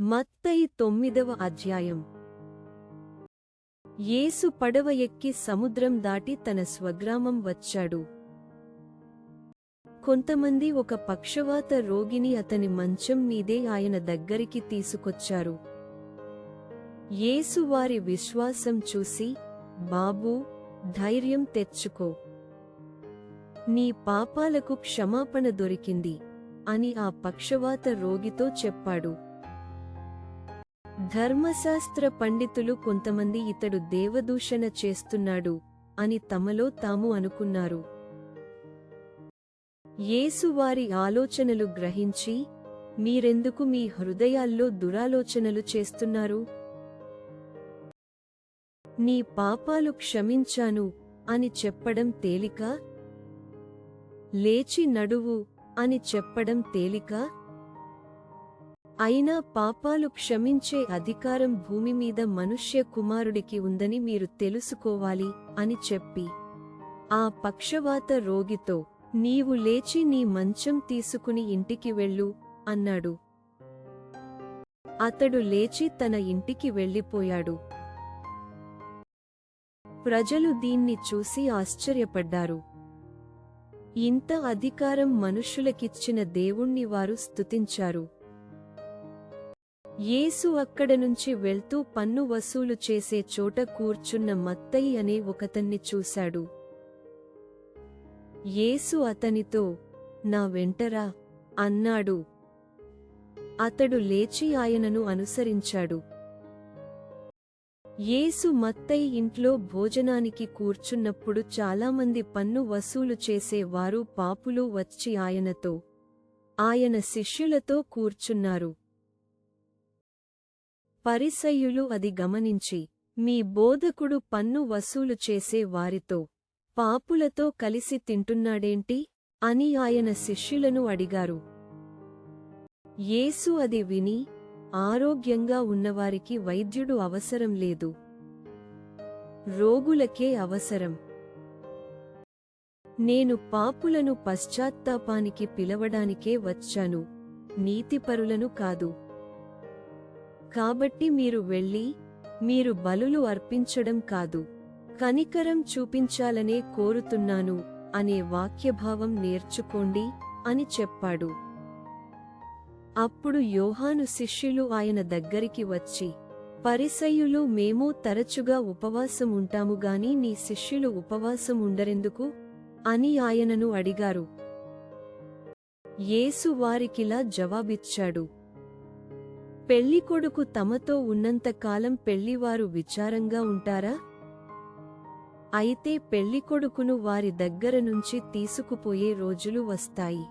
మత్తయి తొమ్మిదవ అధ్యాయం. యేసు పడవ ఎక్కి సముద్రం దాటి తన స్వగ్రామం వచ్చాడు. కొంతమంది ఒక పక్షవాత రోగిని అతని మంచం మీదే ఆయన దగ్గరికి తీసుకొచ్చారు. యేసు వారి విశ్వాసం చూసి బాబూ ధైర్యం తెచ్చుకో. నీ పాపాలకు క్షమాపణ దొరికింది అని ఆ పక్షవాత రోగితో చెప్పాడు. ధర్మశాస్త్ర పండితులు కొంతమంది ఇతడు దేవదూషణ చేస్తున్నాడు అని తమలో తాము అనుకున్నారు. యేసువారి ఆలోచనలు గ్రహించి మీరెందుకు మీ హృదయాల్లో దురాలోచనలు చేస్తున్నారు? నీ పాపాలు క్షమించాను అని చెప్పడం తేలిక? లేచి నడువు అని చెప్పడం తేలిక? అయినా పాపాలు క్షమించే అధికారం భూమి మీద మనుష్య కుమారుడికి ఉందని మీరు తెలుసుకోవాలి అని చెప్పి ఆ పక్షవాత రోగితో నీవు లేచి నీ మంచం తీసుకుని ఇంటికి వెళ్ళు అన్నాడు. అతడు లేచి తన ఇంటికి వెళ్ళిపోయాడు. ప్రజలు దీన్ని చూసి ఆశ్చర్యపడ్డారు. ఇంత అధికారం మనుష్యులకిచ్చిన దేవుణ్ణి వారు స్తుతించారు. యేసు అక్కడ నుంచి వెళ్తూ పన్ను వసూలు చేసే చోట కూర్చున్న మత్తయి అనే ఒకతన్ని చూశాడు. యేసు అతనితో నా వెంటరా అన్నాడు. అతడు లేచి ఆయనను అనుసరించాడు. యేసు మత్తయి ఇంట్లో భోజనానికి కూర్చున్నప్పుడు చాలామంది పన్ను వసూలు చేసేవారు పాపులు వచ్చి ఆయనతో ఆయన శిష్యులతో కూర్చున్నారు. పరిసయ్యులు అది గమనించి మీ బోధకుడు పన్ను వసూలు చేసే వారితో పాపులతో కలిసి తింటున్నాడేంటి అని ఆయన శిష్యులను అడిగారు. యేసు అది విని ఆరోగ్యంగా ఉన్నవారికి వైద్యుడు అవసరం లేదు. రోగులకే అవసరం. నేను పాపులను పశ్చాత్తాపానికి పిలవడానికే వచ్చాను. నీతిపరులను కాదు. కాబట్టి మీరు వెళ్ళి మీరు బలులు అర్పించడం కాదు కనికరం చూపించాలనే కోరుతున్నాను అనే వాక్యభావం నేర్చుకోండి అని చెప్పాడు. అప్పుడు యోహాను శిష్యులు ఆయన దగ్గరికి వచ్చి పరిసయ్యులు మేము తరచుగా ఉపవాసం ఉంటాముగాని నీ శిష్యులు ఉపవాసం ఉండరెందుకు? అని ఆయనను అడిగారు. యేసు వారికిలా జవాబిచ్చాడు. పెళ్ళికొడుకు తమతో ఉన్నంతకాలం పెళ్ళివారు విచారంగా ఉంటారా? అయితే పెళ్ళికొడుకును వారి దగ్గర నుంచి తీసుకుపోయే రోజులు వస్తాయి.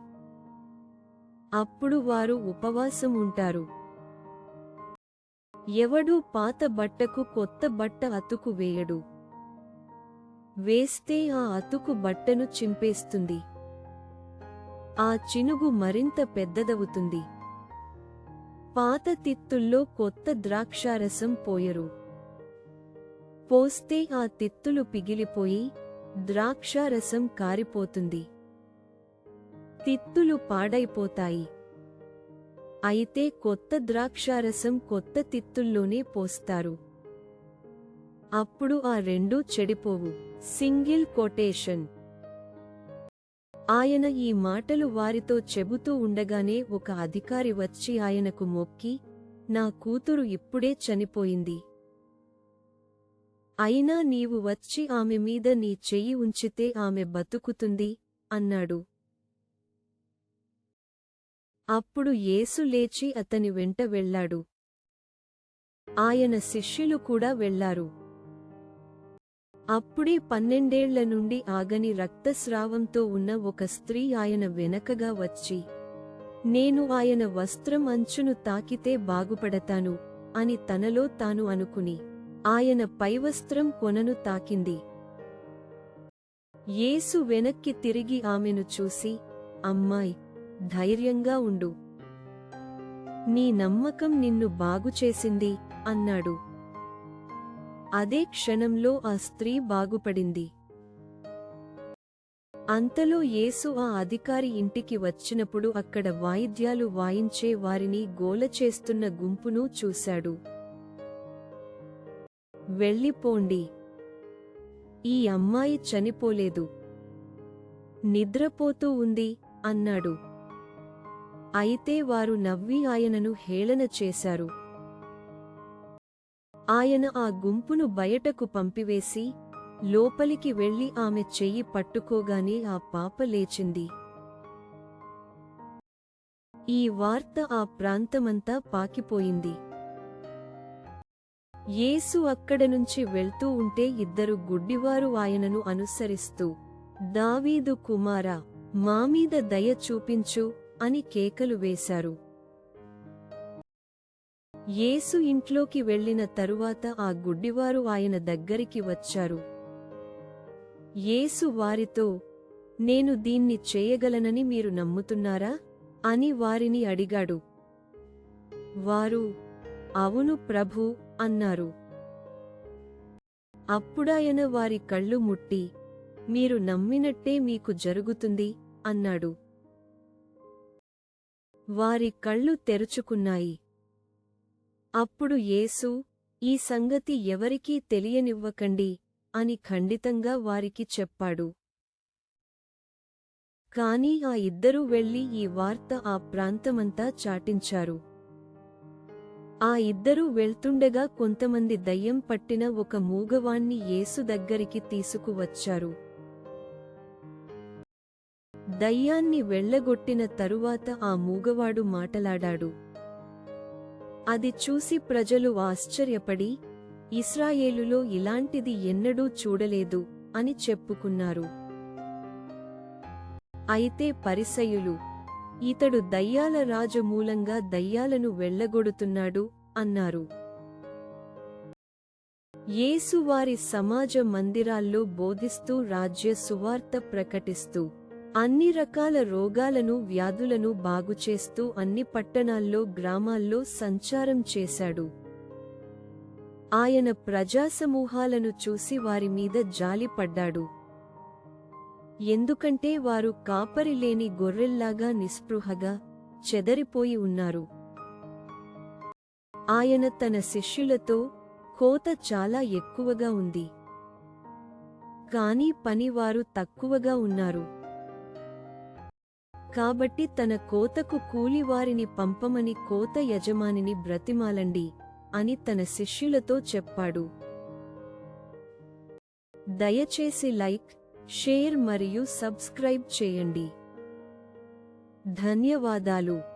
అప్పుడు వారు ఉపవాసం ఉంటారు. ఎవడూ పాత బట్టకు కొత్త బట్ట అతుకు వేయడు. వేస్తే ఆ అతుకు బట్టను చింపేస్తుంది. ఆ చినుగు మరింత పెద్దదవుతుంది. పాత తిత్తుల్లో కొత్త ద్రాక్షారసం పోయరు. పోస్తే ఆ తిత్తులు పిగిలిపోయి ద్రాక్షారసం కారిపోతుంది. తిత్తులు పాడైపోతాయి. అయితే కొత్త ద్రాక్షారసం కొత్త తిత్తుల్లోనే పోస్తారు. అప్పుడు ఆ రెండూ చెడిపోవు. Single quotation. ఆయన ఈ మాటలు వారితో చెబుతూ ఉండగానే ఒక అధికారి వచ్చి ఆయనకు మొక్కి నా కూతురు ఇప్పుడే చనిపోయింది. అయినా నీవు వచ్చి ఆమె మీద నీ చెయ్యి ఉంచితే ఆమె బతుకుతుంది అన్నాడు. అప్పుడు యేసు లేచి అతని వెంట వెళ్ళాడు ఆయన శిష్యులు కూడా వెళ్ళారు అప్పుడే పన్నెండేళ్ళ నుండి ఆగని రక్తస్రావంతో ఉన్న ఒక స్త్రీ ఆయన వెనకగా వచ్చి నేను ఆయన వస్త్రం అంచును తాకితే బాగుపడతాను అని తనలో తాను అనుకుని ఆయన పైవస్త్రం కొనను తాకింది. యేసు వెనక్కి తిరిగి ఆమెను చూసి అమ్మాయ్ ధైర్యంగా ఉండు. నీ నమ్మకం నిన్ను బాగుచేసింది అన్నాడు. అదే క్షణంలో ఆ స్త్రీ బాగుపడింది. అంతలో యేసు ఆ అధికారి ఇంటికి వచ్చినప్పుడు అక్కడ వాయిద్యాలు వాయించే వారిని గోల చేస్తున్న గుంపును చూశాడు. వెళ్ళిపోండి. ఈ అమ్మాయి చనిపోలేదు. నిద్రపోతూ ఉంది అన్నాడు. అయితే వారు నవ్వి ఆయనను హేళన చేశారు. ఆయన ఆ గుంపును బయటకు పంపివేసి లోపలికి వెళ్ళి ఆమె చెయ్యి పట్టుకోగానే ఆ పాప లేచింది. ఈ వార్త ఆ ప్రాంతమంతా పాకిపోయింది. యేసు అక్కడ నుంచి వెళ్తూ ఉంటే ఇద్దరు గుడ్డివారు ఆయనను అనుసరిస్తూ దావీదు కుమారా మామీద దయ చూపించు అని కేకలు వేశారు. యేసు ఇంట్లోకి వెళ్ళిన తరువాత ఆ గుడ్డివారు ఆయన దగ్గరికి వచ్చారు. యేసు వారితో నేను దీన్ని చేయగలనని మీరు నమ్ముతున్నారా? అని వారిని అడిగాడు. వారు అవును ప్రభూ అన్నారు. అప్పుడాయన వారి కళ్ళు ముట్టి మీరు నమ్మినట్టే మీకు జరుగుతుంది అన్నాడు. వారి కళ్ళు తెరుచుకున్నాయి. అప్పుడు యేసు ఈ సంగతి ఎవరికీ తెలియనివ్వకండి అని ఖండితంగా వారికి చెప్పాడు. కాని ఆ ఇద్దరూ వెళ్ళి ఈ వార్త ఆ ప్రాంతమంతా చాటించారు. ఆ ఇద్దరూ వెళ్తుండగా కొంతమంది దయ్యం పట్టిన ఒక మూగవాణ్ణి యేసు దగ్గరికి తీసుకువచ్చారు. దయ్యాన్ని వెళ్ళగొట్టిన తరువాత ఆ మూగవాడు మాటలాడాడు. అది చూసి ప్రజలు ఆశ్చర్యపడి ఇస్రాయేలులో ఇలాంటిది ఎన్నడూ చూడలేదు అని చెప్పుకున్నారు. అయితే పరిసయులు ఇతడు దయ్యాల రాజు మూలంగా దయ్యాలను వెళ్ళగొడుతున్నాడు అన్నారు. యేసువారి సమాజ మందిరాల్లో బోధిస్తూ రాజ్య సువార్త ప్రకటిస్తూ అన్ని రకాల రోగాలను వ్యాధులను బాగుచేస్తూ అన్ని పట్టణాల్లో గ్రామాల్లో సంచారం చేశాడు. ఆయన ప్రజాసమూహాలను చూసి వారి మీద జాలిపడ్డాడు ఎందుకంటే వారు కాపరిలేని గొర్రెల్లాగా నిస్పృహగా చెదరిపోయి ఉన్నారు. ఆయన తన శిష్యులతో కోత చాలా ఎక్కువగా ఉంది. కానీ పనివారు తక్కువగా ఉన్నారు. కాబట్టి తన కోతకు కూలివారిని పంపమని కోత యజమానిని బ్రతిమాలండి అని తన శిష్యులతో చెప్పాడు. దయచేసి లైక్ షేర్ మరియు సబ్స్క్రైబ్ చేయండి. ధన్యవాదాలు.